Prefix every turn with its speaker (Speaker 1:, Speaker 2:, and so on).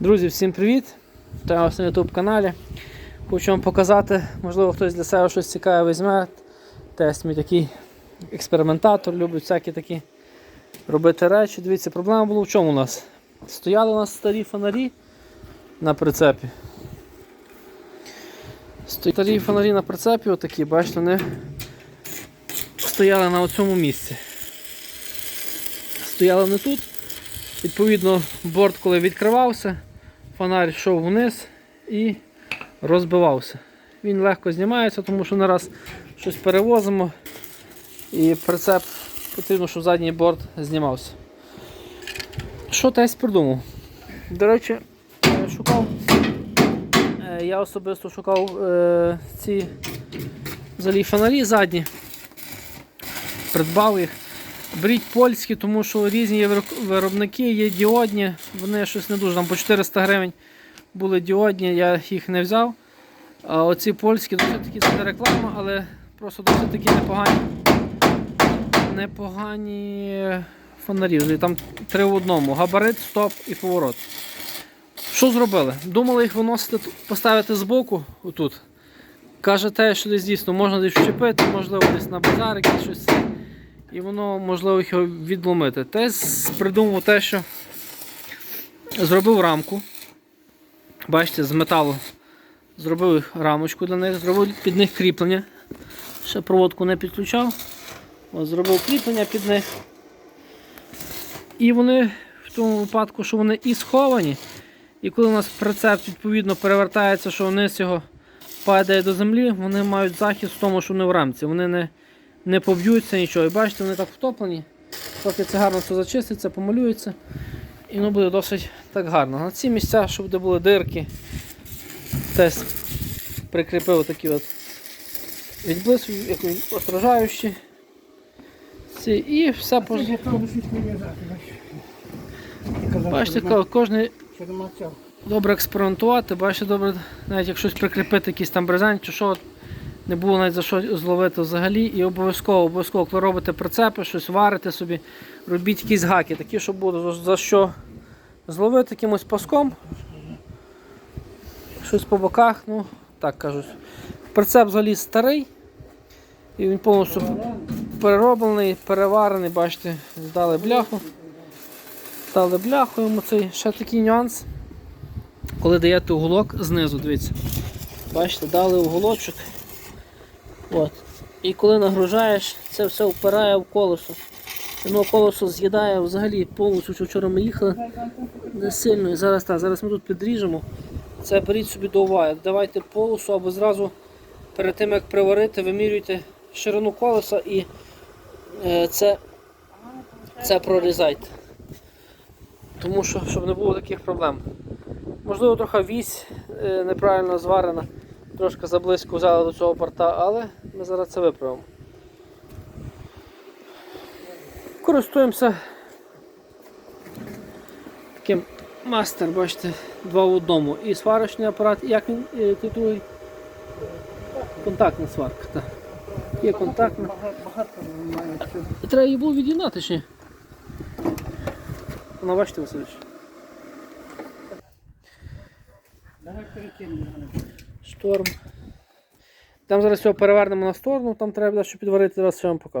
Speaker 1: Друзі, всім привіт! Вітаю вас на YouTube каналі. Хочу вам показати, можливо, хтось для себе щось цікаве візьме. Тест мій такий експериментатор, любить всякі такі робити речі. Дивіться, проблема була в чому у нас? Стояли у нас старі фонарі на прицепі. Сто- Старі фонарі на прицепі, отакі, бачите, вони стояли на цьому місці. Стояли не тут. Відповідно, борт, коли відкривався, фонарь йшов вниз і розбивався. Він легко знімається, тому що не раз щось перевозимо і прицеп потрібно, щоб задній борт знімався. Що тесть придумав? До речі, е, шукав. е, Я особисто шукав е, ці взагалі фонарі задні. Придбав їх. Беріть польські, тому що різні виробники, є діодні, вони щось не дуже, там по 400 гривень були діодні, я їх не взяв. А оці польські досить таки це реклама, але просто досить таки непогані. Непогані фонарі. Там три в одному: габарит, стоп і поворот. Що зробили? Думали їх виносити, поставити збоку, отут. Каже те, що десь дійсно можна десь вчепити, можливо, десь на базарик щось. І воно можливо його відломити. Тес придумав те, що зробив рамку. Бачите, з металу зробив рамочку для них, зробив під них кріплення. Ще проводку не підключав. От, зробив кріплення під них. І вони в тому випадку, що вони і сховані. І коли у нас прицеп відповідно перевертається, що вниз його падає до землі, вони мають захист в тому, що вони в рамці. Вони не не поб'ються нічого. І бачите, вони так втоплені. Поки це гарно все зачиститься, помалюється. І воно буде досить так гарно. На ці місця, щоб де були дирки, теж прикріпив такі от відблиск, як отражаючі. Ці, і все по... Бачите, ко- кожний добре експериментувати, бачите, добре, навіть якщо щось прикріпити, якийсь там брезент чи що, не було навіть за що зловити взагалі. І обов'язково, обов'язково, коли робите прицепи, щось варите собі, робіть якісь гаки, такі, щоб було за- що зловити якимось паском. Щось по боках, ну, так кажуть. Прицеп взагалі старий. І він повністю перероблений, переварений, бачите, здали бляху. Дали бляху йому цей ще такий нюанс. Коли даєте уголок знизу, дивіться. Бачите, дали уголочок. От. І коли нагружаєш, це все впирає в колесо. Воно колесо з'їдає взагалі повністю, що вчора ми їхали не сильно. І зараз так, зараз ми тут підріжемо. Це беріть собі до уваги. Давайте полосу або зразу перед тим як приварити, вимірюйте ширину колеса і е, це, це прорізайте. Тому що щоб не було таких проблем. Можливо, трохи вісь е, неправильно зварена, трошки заблизько взяли до цього борта, але ми зараз це виправимо. Користуємося таким мастер, бачите, два в одному. І сварочний апарат, як він е. Контактна сварка. Так. Є контактна. Треба її було від'єднати ні? Вона бачите, Васильович.
Speaker 2: Давай перекинемо.
Speaker 1: Шторм. Там зараз його перевернемо на сторону, там треба що підварити, зараз все вам покажу.